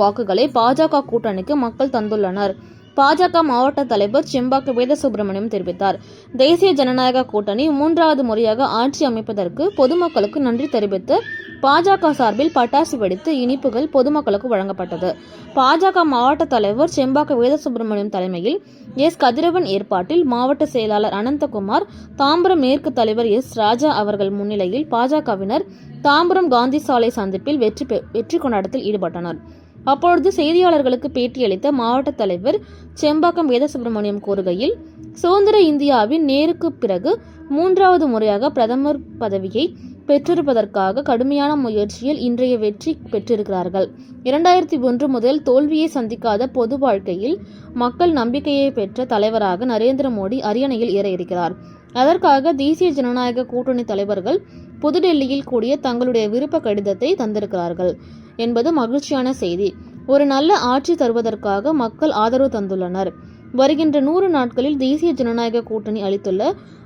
வாக்குகளை பாஜக கூட்டணிக்கு மக்கள் தந்துள்ளனர். பாஜக மாவட்ட தலைவர் செம்பாக்கு வேதசுப்பிரமணியம் தெரிவித்தார். தேசிய ஜனநாயக கூட்டணி மூன்றாவது முறையாக ஆட்சி அமைப்பதற்கு பொதுமக்களுக்கு நன்றி தெரிவித்து பாஜக சார்பில் பட்டாசு வெடித்து இனிப்புகள் பொதுமக்களுக்கு வழங்கப்பட்டது. பாஜக மாவட்ட தலைவர் செம்பாக்கு வேதசுப்பிரமணியம் தலைமையில் எஸ். கதிரவன் ஏற்பாட்டில் மாவட்ட செயலாளர் அனந்தகுமார் தாம்பரம் மேற்கு தலைவர் எஸ். ராஜா அவர்கள் முன்னிலையில் பாஜகவினர் தாம்பரம் காந்தி சாலை சந்திப்பில் வெற்றி பெ- வெற்றி கொண்டாட்டத்தில் ஈடுபட்டனர். அப்பொழுது செய்தியாளர்களுக்கு பேட்டியளித்த மாவட்ட தலைவர் செம்பாக்கம் வேதசுப்பிரமணியம் கூறுகையில் சுதந்திர இந்தியாவின் நேருக்கு பிறகு மூன்றாவது முறையாக பிரதமர் பதவியை பெற்றிருப்பதற்காக கடுமையான முயற்சியில் இன்றைய வெற்றி பெற்றிருக்கிறார்கள். இரண்டாயிரத்தி ஒன்று முதல் தோல்வியை சந்திக்காத பொது வாழ்க்கையில் மக்கள் நம்பிக்கையை பெற்ற தலைவராக நரேந்திர மோடி அரியணையில் ஏற இருக்கிறார். அதற்காக தேசிய ஜனநாயக கூட்டணி தலைவர்கள் புதுடெல்லியில் கூடிய தங்களுடைய விருப்ப கடிதத்தை தந்திருக்கிறார்கள். என்பது மகிழ்ச்சியான செய்தி. ஒரு நல்ல ஆட்சி தருவதற்காக மக்கள் ஆதரவு தந்துள்ளனர். வருகின்ற நூறு நாட்களில் தேசிய ஜனநாயக கூட்டணி அளித்துள்ள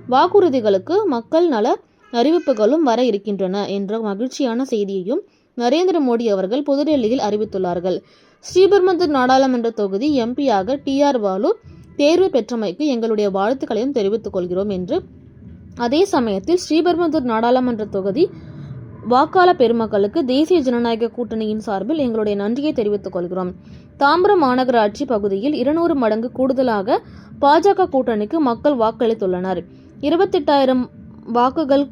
வாக்குறுதிகளுக்கு மக்கள் நல அறிவிப்புகளும் வர இருக்கின்றன என்ற மகிழ்ச்சியான செய்தியையும் நரேந்திர மோடி அவர்கள் புதுடெல்லியில் அறிவித்துள்ளார்கள். ஸ்ரீபெரும்புதூர் நாடாளுமன்ற தொகுதி எம்பியாக டி ஆர் பாலு தேர்வு பெற்றமைக்கு எங்களுடைய வாழ்த்துக்களையும் தெரிவித்துக் கொள்கிறோம் என்று அதே சமயத்தில் ஸ்ரீபெரும்புதூர் நாடாளுமன்ற தொகுதி வாக்காள பெருமக்களுக்கு தேசிய ஜனநாயக கூட்டணியின் சார்பில் எங்களுடைய நன்றியை தெரிவித்துக் கொள்கிறோம். தாம்பரம் மாநகராட்சி பகுதியில் இருநூறு மடங்கு கூடுதலாக பாஜக கூட்டணிக்கு மக்கள் வாக்களித்துள்ளனர். இருபத்தெட்டாயிரம் வாக்குகள்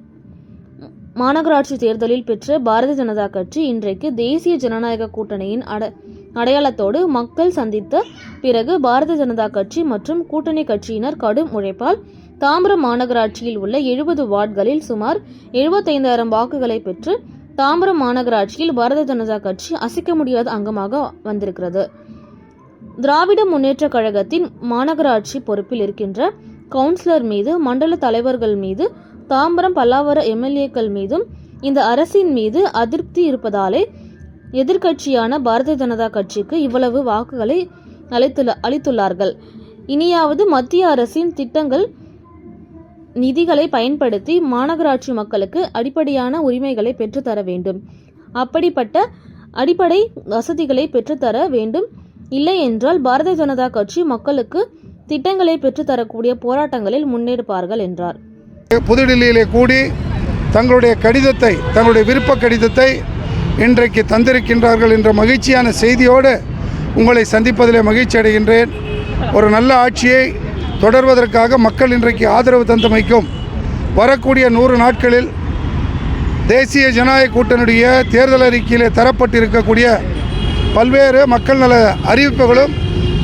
மாநகராட்சி தேர்தலில் பெற்ற பாரதிய ஜனதா கட்சி இன்றைக்கு தேசிய ஜனநாயக கூட்டணியின் அட அடையாளத்தோடு மக்கள் சந்தித்த பிறகு பாரதிய ஜனதா கட்சி மற்றும் கூட்டணி கட்சியினர் கடும் உழைப்பால் தாம்பரம் மாநகராட்சியில் உள்ள எழுபது வார்டுகளில் சுமார் எழுபத்தைந்தாயிரம் வாக்குகளை பெற்று தாம்பரம் மாநகராட்சியில் பாரதிய ஜனதா கட்சி அசைக்க முடியாத அங்கமாக வந்திருக்கிறது. திராவிட முன்னேற்ற கழகத்தின் மாநகராட்சி பொறுப்பில் இருக்கின்ற கவுன்சிலர் மீது மண்டல தலைவர்கள் மீது தாம்பரம் பல்லாவர எம்எல்ஏக்கள் மீதும் இந்த அரசின் மீது அதிருப்தி இருப்பதாலே எதிர்க்கட்சியான பாரதிய ஜனதா கட்சிக்கு இவ்வளவு வாக்குகளை அளித்துள்ள அளித்துள்ளார்கள். இனியாவது மத்திய அரசின் திட்டங்கள் நிதிகளை பயன்படுத்தி மாநகராட்சி மக்களுக்கு அடிப்படையான உரிமைகளை பெற்றுத்தர வேண்டும். அப்படிப்பட்ட அடிப்படை வசதிகளை பெற்றுத்தர வேண்டும். இல்லை என்றால் பாரதிய ஜனதா கட்சி மக்களுக்கு திட்டங்களை பெற்றுத்தரக்கூடிய போராட்டங்களில் முன்னெடுப்பார்கள் என்றார். புதுடில்லியிலே கூடி தங்களுடைய கடிதத்தை தங்களுடைய விருப்ப கடிதத்தை இன்றைக்கு தந்திருக்கின்றார்கள் என்ற மகிழ்ச்சியான செய்தியோடு உங்களை சந்திப்பதிலே மகிழ்ச்சி அடைகின்றேன் ஒரு நல்ல ஆட்சியை தொடர்வதற்காக மக்கள் இன்றைக்கு ஆதரவு தந்தமைக்கும் வரக்கூடிய நூறு நாட்களில் தேசிய ஜனநாயக கூட்டணியுடைய தேர்தல் அறிக்கையிலே தரப்பட்டிருக்கக்கூடிய பல்வேறு மக்கள் நல அறிவிப்புகளும்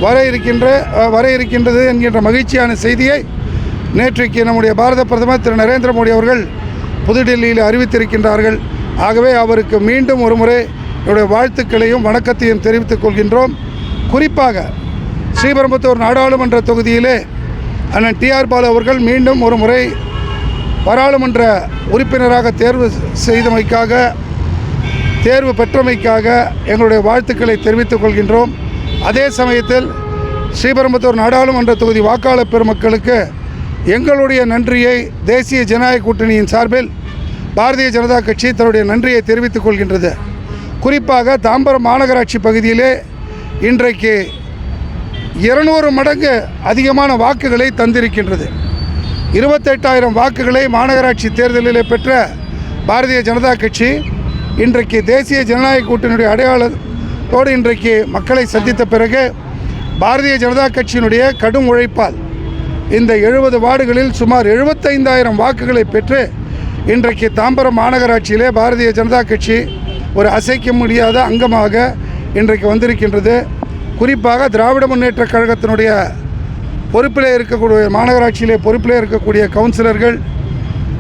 வர இருக்கின்ற வர இருக்கின்றது என்கின்ற மகிழ்ச்சியான செய்தியை நேற்றைக்கு நம்முடைய பாரத பிரதமர் திரு நரேந்திர மோடி அவர்கள் புதுடெல்லியில் அறிவித்திருக்கின்றார்கள். ஆகவே அவருக்கு மீண்டும் ஒரு முறை என்னுடைய வாழ்த்துக்களையும் வணக்கத்தையும் தெரிவித்துக் கொள்கின்றோம். குறிப்பாக ஸ்ரீபெரும்புத்தூர் நாடாளுமன்ற தொகுதியிலே அண்ணன் டிஆர் பாலு அவர்கள் மீண்டும் ஒரு முறை பாராளுமன்ற உறுப்பினராக தேர்வு செய்தமைக்காக தேர்வு பெற்றமைக்காக எங்களுடைய வாழ்த்துக்களை தெரிவித்துக் கொள்கின்றோம். அதே சமயத்தில் ஸ்ரீபெரும்புத்தூர் நாடாளுமன்ற தொகுதி வாக்காளர் பெருமக்களுக்கு எங்களுடைய நன்றியை தேசிய ஜனநாயக கூட்டணியின் சார்பில் பாரதிய ஜனதா கட்சி தன்னுடைய நன்றியை தெரிவித்துக் கொள்கின்றது. குறிப்பாக தாம்பரம் மாநகராட்சி பகுதியிலே இன்றைக்கு இருநூறு மடங்கு அதிகமான வாக்குகளை தந்திருக்கின்றது. இருபத்தெட்டாயிரம் வாக்குகளை மாநகராட்சி தேர்தலிலே பெற்ற பாரதிய ஜனதா கட்சி இன்றைக்கு தேசிய ஜனநாயக கூட்டணியுடைய அடையாளத்தோடு இன்றைக்கு மக்களை சந்தித்த பிறகு பாரதிய ஜனதா கட்சியினுடைய கடும் உழைப்பால் இந்த எழுபது வார்டுகளில் சுமார் எழுபத்தைந்தாயிரம் வாக்குகளை பெற்று இன்றைக்கு தாம்பரம் மாநகராட்சியிலே பாரதிய ஜனதா கட்சி ஒரு அசைக்க முடியாத அங்கமாக இன்றைக்கு வந்திருக்கின்றது. குறிப்பாக திராவிட முன்னேற்ற கழகத்தினுடைய பொறுப்பிலே இருக்கக்கூடிய மாநகராட்சியிலே பொறுப்பிலே இருக்கக்கூடிய கவுன்சிலர்கள்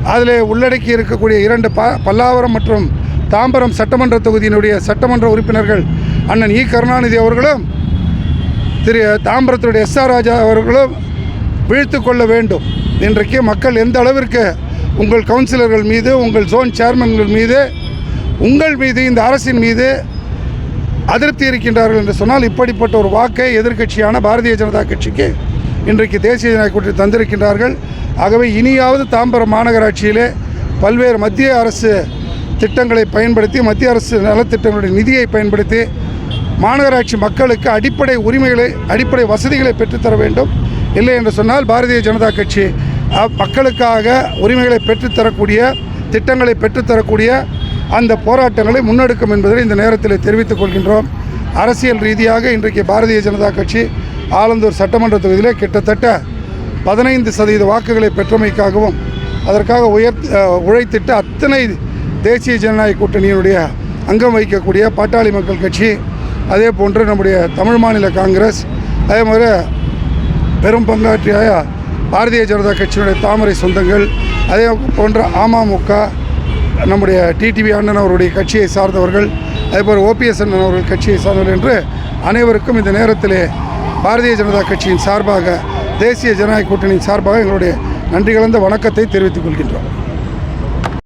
அதில் உள்ளடக்கி இருக்கக்கூடிய இரண்டு ப பல்லாவரம் மற்றும் தாம்பரம் சட்டமன்ற தொகுதியினுடைய சட்டமன்ற உறுப்பினர்கள் அண்ணன் இ. கருணாநிதி அவர்களும் திரு. தாம்பரத்தினுடைய எஸ். ஆர். ராஜா அவர்களும் வீழ்த்து கொள்ள வேண்டும். இன்றைக்கு மக்கள் எந்த அளவிற்கு உங்கள் கவுன்சிலர்கள் மீது உங்கள் ஜோன் சேர்மன்கள் மீது உங்கள் மீது இந்த அரசின் மீது அதிருப்தி இருக்கின்றார்கள் என்று சொன்னால் இப்படிப்பட்ட ஒரு வாக்கை எதிர்க்கட்சியான பாரதிய ஜனதா கட்சிக்கு இன்றைக்கு தேசிய ஜனநாயக கூட்டணி தந்திருக்கின்றார்கள். ஆகவே இனியாவது தாம்பரம் மாநகராட்சியிலே பல்வேறு மத்திய அரசு திட்டங்களை பயன்படுத்தி மத்திய அரசு நலத்திட்டங்களுடைய நிதியை பயன்படுத்தி மாநகராட்சி மக்களுக்கு அடிப்படை உரிமைகளை அடிப்படை வசதிகளை பெற்றுத்தர வேண்டும். இல்லை என்று சொன்னால் பாரதிய ஜனதா கட்சி மக்களுக்காக உரிமைகளை பெற்றுத்தரக்கூடிய திட்டங்களை பெற்றுத்தரக்கூடிய அந்த போராட்டங்களை முன்னெடுக்கும் என்பதை இந்த நேரத்தில் தெரிவித்துக் கொள்கின்றோம். அரசியல் ரீதியாக இன்றைக்கு பாரதிய ஜனதா கட்சி ஆலந்தூர் சட்டமன்ற தொகுதியிலே கிட்டத்தட்ட பதினைந்து சதவீத வாக்குகளை பெற்றமைக்காகவும் அதற்காக உயர் உழைத்திட்டு அத்தனை தேசிய ஜனநாயக கூட்டணியினுடைய அங்கம் வகிக்கக்கூடிய பாட்டாளி மக்கள் கட்சி அதே போன்று நம்முடைய தமிழ் மாநில காங்கிரஸ் அதே மாதிரி பெரும் பங்காற்றிய பாரதிய ஜனதா கட்சியினுடைய தாமரை சொந்தங்கள் அதே போன்ற அமமுக நம்முடைய டிடிவி அண்ணன் அவருடைய கட்சியை சார்ந்தவர்கள் அதேபோல் ஓபிஎஸ் அண்ணன் அவர்கள் கட்சியை சார்ந்தவர்கள் என்று அனைவருக்கும் இந்த நேரத்தில் பாரதிய ஜனதா கட்சியின் சார்பாக தேசிய ஜனநாயக கூட்டணியின் சார்பாக எங்களுடைய நன்றி கலந்த வணக்கத்தை தெரிவித்துக் கொள்கின்றோம்.